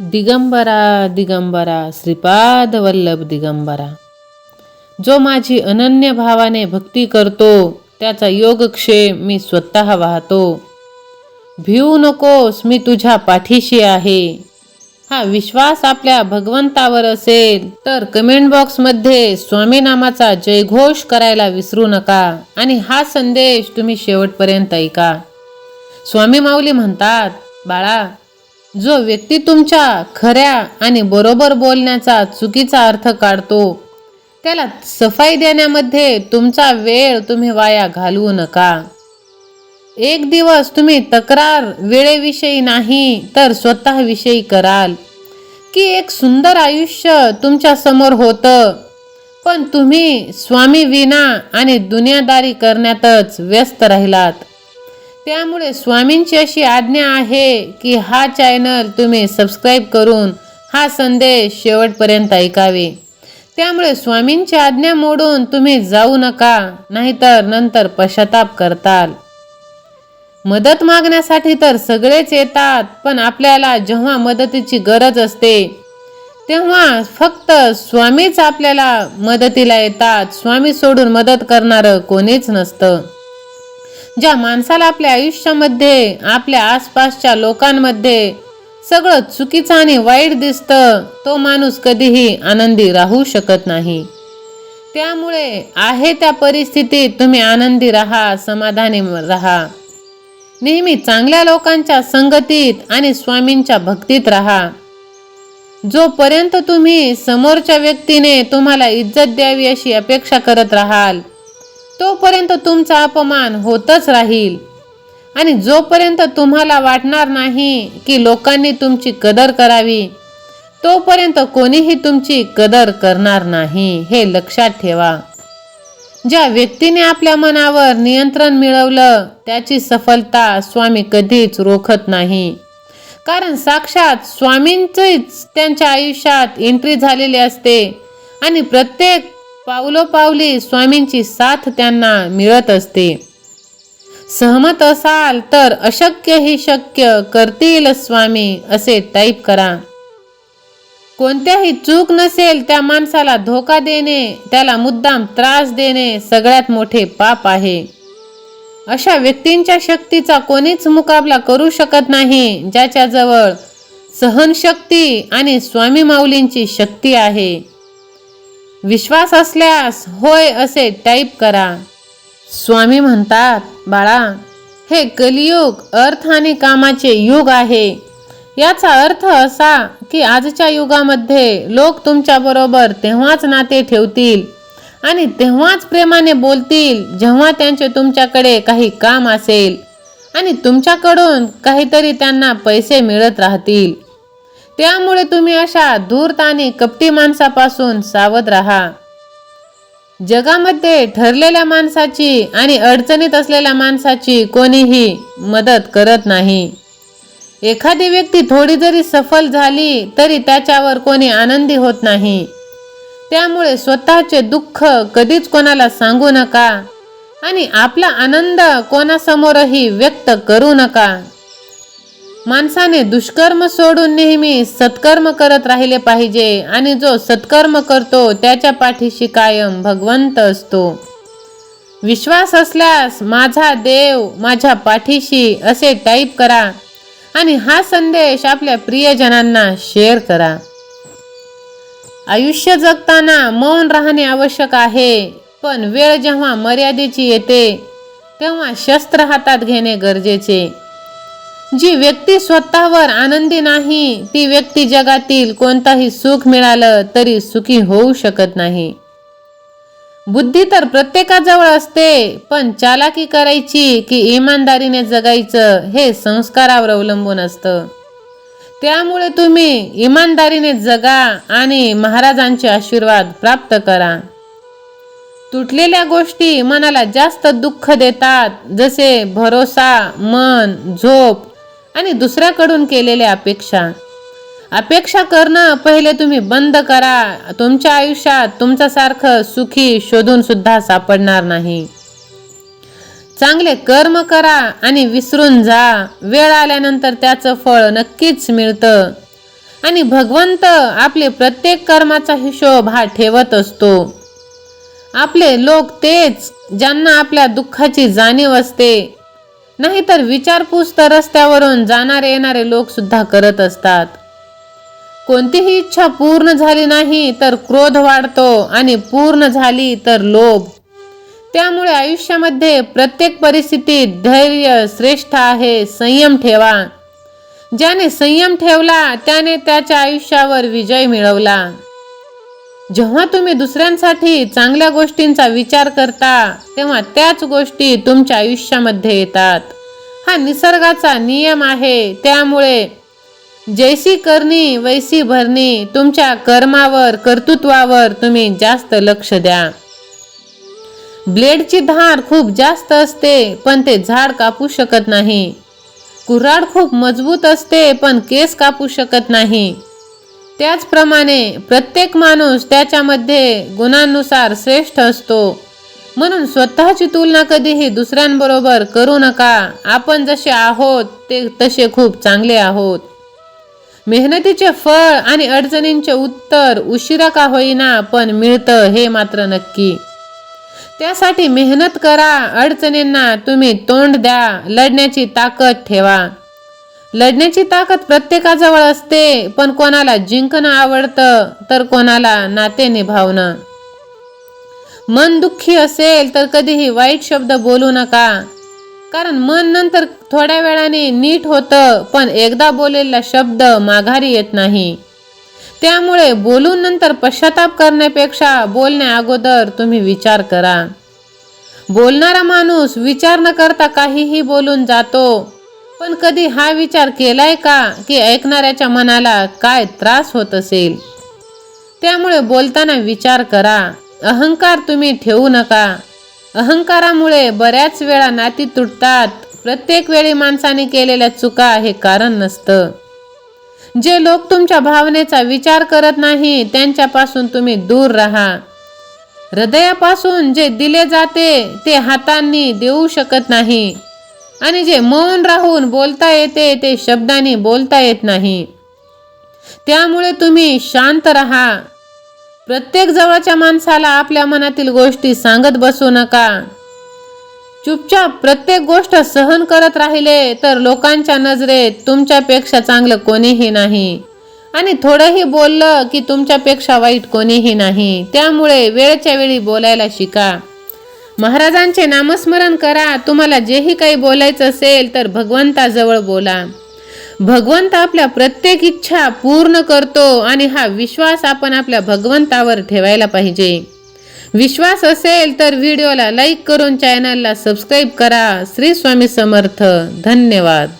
दिगंबरा दिगंबरा श्रीपाद वल्लभ दिगंबरा. जो माझी अनन्य भावाने भक्ती करतो त्याचा योगक्षेम मी स्वतः वाहतो. भिवू नकोस मी तुझ्या पाठीशी आहे. हा विश्वास आपल्या भगवंतावर असेल तर कमेंट बॉक्समध्ये स्वामी नामाचा जयघोष करायला विसरू नका आणि हा संदेश तुम्ही शेवटपर्यंत ऐका. स्वामी माऊली म्हणतात बाळा जो व्यक्ती तुमच्या खऱ्या आणि बरोबर बोलण्याचा चुकीचा अर्थ काढतो त्याला सफाई देण्यामध्ये तुमचा वेळ तुम्ही वाया घालवू नका. एक दिवस तुम्ही तक्रार वेळेविषयी नाही तर स्वतःविषयी कराल. की एक सुंदर आयुष्य तुमच्यासमोर होतं पण तुम्ही स्वामी विना आणि दुनियादारी करण्यातच व्यस्त राहिलात. त्यामुळे स्वामींची अशी आज्ञा आहे की हा चॅनल तुम्ही सबस्क्राईब करून हा संदेश शेवटपर्यंत ऐकावे. त्यामुळे स्वामींची आज्ञा मोडून तुम्ही जाऊ नका नाहीतर नंतर पश्चाताप करताल. मदत मागण्यासाठी तर सगळेच येतात पण आपल्याला जेव्हा मदतीची गरज असते तेव्हा फक्त स्वामीच आपल्याला मदतीला येतात. स्वामी सोडून मदत करणारं कोणीच नसतं. ज्या माणसाला आपल्या आयुष्यामध्ये आपल्या आसपासच्या लोकांमध्ये सगळं चुकीचं आणि वाईट दिसतं तो माणूस कधीही आनंदी राहू शकत नाही. त्यामुळे आहे त्या परिस्थितीत तुम्ही आनंदी राहा समाधानी राहा. नेहमी चांगल्या लोकांच्या संगतीत आणि स्वामींच्या भक्तीत राहा. जोपर्यंत तुम्ही समोरच्या व्यक्तीने तुम्हाला इज्जत द्यावी अशी अपेक्षा करत राहाल तोपर्यंत तुमचा अपमान होतच राहील. आणि जोपर्यंत तुम्हाला वाटणार नाही की लोकांनी तुमची कदर करावी तोपर्यंत कोणीही तुमची कदर करणार नाही हे लक्षात ठेवा. ज्या व्यक्तीने आपल्या मनावर नियंत्रण मिळवलं त्याची सफलता स्वामी कधीच रोखत नाही. कारण साक्षात स्वामींचीच त्यांच्या आयुष्यात एंट्री झालेली असते आणि प्रत्येक पावलोपावली स्वामींची साथ त्यांना मिळत असते. सहमत असाल तर अशक्य ही शक्य करतील स्वामी असे टाईप करा. कोणत्याही चूक नसेल त्या माणसाला धोका देणे त्याला मुद्दाम त्रास देणे सगळ्यात मोठे पाप आहे. अशा व्यक्तींच्या शक्तीचा कोणीच मुकाबला करू शकत नाही ज्याच्याजवळ सहनशक्ती आणि स्वामी माऊलींची शक्ती आहे. विश्वास असल्यास होय असे टाईप करा. स्वामी म्हणतात बाळा हे कलियुग अर्थ आणि कामाचे युग आहे. याचा अर्थ असा की आजच्या युगामध्ये लोक तुमच्याबरोबर तेव्हाच नाते ठेवतील आणि तेव्हाच प्रेमाने बोलतील जेव्हा त्यांचे तुमच्याकडे काही काम असेल आणि तुमच्याकडून काहीतरी त्यांना पैसे मिळत राहतील. त्यामुळे तुम्ही अशा धूर्त आणि कपटी माणसापासून सावध राहा. जगामध्ये ठरलेल्या माणसाची आणि अडचणीत असलेल्या माणसाची कोणीही मदत करत नाही. एखादी व्यक्ती थोडी जरी सफल झाली तरी त्याच्यावर कोणी आनंदी होत नाही. त्यामुळे स्वतःचे दुःख कधीच कोणाला सांगू नका आणि आपला आनंद कोणासमोरही व्यक्त करू नका. माणसाने दुष्कर्म सोडून नेहमी सत्कर्म करत राहिले पाहिजे आणि जो सत्कर्म करतो त्याच्या पाठीशी कायम भगवंत असतो. विश्वास असल्यास माझा देव माझ्या पाठीशी असे टाईप करा आणि हा संदेश आपल्या प्रियजनांना शेअर करा. आयुष्य जगताना मौन राहणे आवश्यक आहे पण वेळ जेव्हा मर्यादेची येते तेव्हा शस्त्र हातात घेणे गरजेचे. जी व्यक्ती स्वतःवर आनंदी नाही ती व्यक्ती जगातील कोणताही सुख मिळालं तरी सुखी होऊ शकत नाही. बुद्धी तर प्रत्येकाजवळ असते पण चालाकी करायची की इमानदारीने जगायचं हे संस्कारावर अवलंबून असतं. त्यामुळे तुम्ही इमानदारीने जगा आणि महाराजांचे आशीर्वाद प्राप्त करा. तुटलेल्या गोष्टी मनाला जास्त दुःख देतात जसे भरोसा मन झोप आणि दुसऱ्याकडून केलेल्या अपेक्षा. अपेक्षा करणं पहिले तुम्ही बंद करा. तुमच्या आयुष्यात तुमच्यासारखं सुखी शोधून सुद्धा सापडणार नाही. चांगले कर्म करा आणि विसरून जा. वेळ आल्यानंतर त्याचं फळ नक्कीच मिळतं. आणि भगवंत आपले प्रत्येक कर्माचा हिशोब हा ठेवत असतो. आपले लोक तेच ज्यांना आपल्या दुःखाची जाणीव असते. नाहीतर विचारपूस तर रस्त्यावरून जाणारे येणारे लोक सुद्धा करत असतात. कोणतीही इच्छा पूर्ण झाली नाही तर क्रोध वाढतो आणि पूर्ण झाली तर लोभ. त्यामुळे आयुष्यामध्ये प्रत्येक परिस्थितीत धैर्य श्रेष्ठ आहे संयम ठेवा. ज्याने संयम ठेवला त्याने त्याच्या आयुष्यावर विजय मिळवला. जेव्हा तुम्ही दुसऱ्यांसाठी चांगल्या गोष्टींचा विचार करता तेव्हा त्याच गोष्टी तुमच्या आयुष्यामध्ये येतात. हा निसर्गाचा नियम आहे. त्यामुळे जैसी करणी वैसी भरणी तुमच्या कर्मावर कर्तृत्वावर तुम्ही जास्त लक्ष द्या. ब्लेडची धार खूप जास्त असते पण ते झाड कापू शकत नाही. कुऱ्हाड खूप मजबूत असते पण केस कापू शकत नाही. त्याचप्रमाणे प्रत्येक माणूस त्याच्यामध्ये गुणांनुसार श्रेष्ठ असतो. म्हणून स्वतःची तुलना कधीही दुसऱ्यांबरोबर करू नका. आपण जसे आहोत ते तसे खूप चांगले आहोत. मेहनतीचे फळ आणि अडचणींचे उत्तर उशिरा का होईना पण मिळतं हे मात्र नक्की. त्यासाठी मेहनत करा अडचणींना तुम्ही तोंड द्या लढण्याची ताकद ठेवा. लढण्याची ताकद प्रत्येकाजवळ असते पण कोणाला जिंकणं आवडतं तर कोणाला नाते निभावणं. मन दुःखी असेल तर कधीही वाईट शब्द बोलू नका. कारण मन नंतर थोड्या वेळाने नीट होतं पण एकदा बोललेला शब्द माघारी येत नाही. त्यामुळे बोलून नंतर पश्चाताप करण्यापेक्षा बोलण्या अगोदर तुम्ही विचार करा. बोलणारा माणूस विचार न करता काहीही बोलून जातो. पण कधी हा विचार केलाय का की ऐकणाऱ्याच्या मनाला काय त्रास होत असेल? त्यामुळे बोलताना विचार करा. अहंकार तुम्ही ठेवू नका. अहंकारामुळे बऱ्याच वेळा नाती तुटतात. प्रत्येक वेळी माणसाने केलेल्या चुका हे कारण नसतं. जे लोक तुमच्या भावनेचा विचार करत नाही त्यांच्यापासून तुम्ही दूर राहा. हृदयापासून जे दिले जाते ते हातांनी देऊ शकत नाही. आणि जे मौन राहून बोलता येते ते शब्दाने बोलता येत नाही. त्यामुळे तुम्ही शांत राहा. प्रत्येक जवळच्या माणसाला आपल्या मनातील गोष्टी सांगत बसू नका. चुपचाप प्रत्येक गोष्ट सहन करत राहिले तर लोकांच्या नजरेत तुमच्यापेक्षा चांगलं कोणीही नाही. आणि थोडंही बोललं की तुमच्यापेक्षा वाईट कोणीही नाही. त्यामुळे वेळच्या वेळी बोलायला शिका. महाराजांचे नामस्मरण करा. तुम्हाला जेही काही बोलायचं असेल तर भगवंताजवळ बोला. भगवंत आपल्या प्रत्येक इच्छा पूर्ण करतो आणि हा विश्वास आपण आपल्या भगवंतावर ठेवायला पाहिजे. विश्वास असेल तर व्हिडिओला लाईक करून चॅनलला सबस्क्राईब करा. श्री स्वामी समर्थ. धन्यवाद.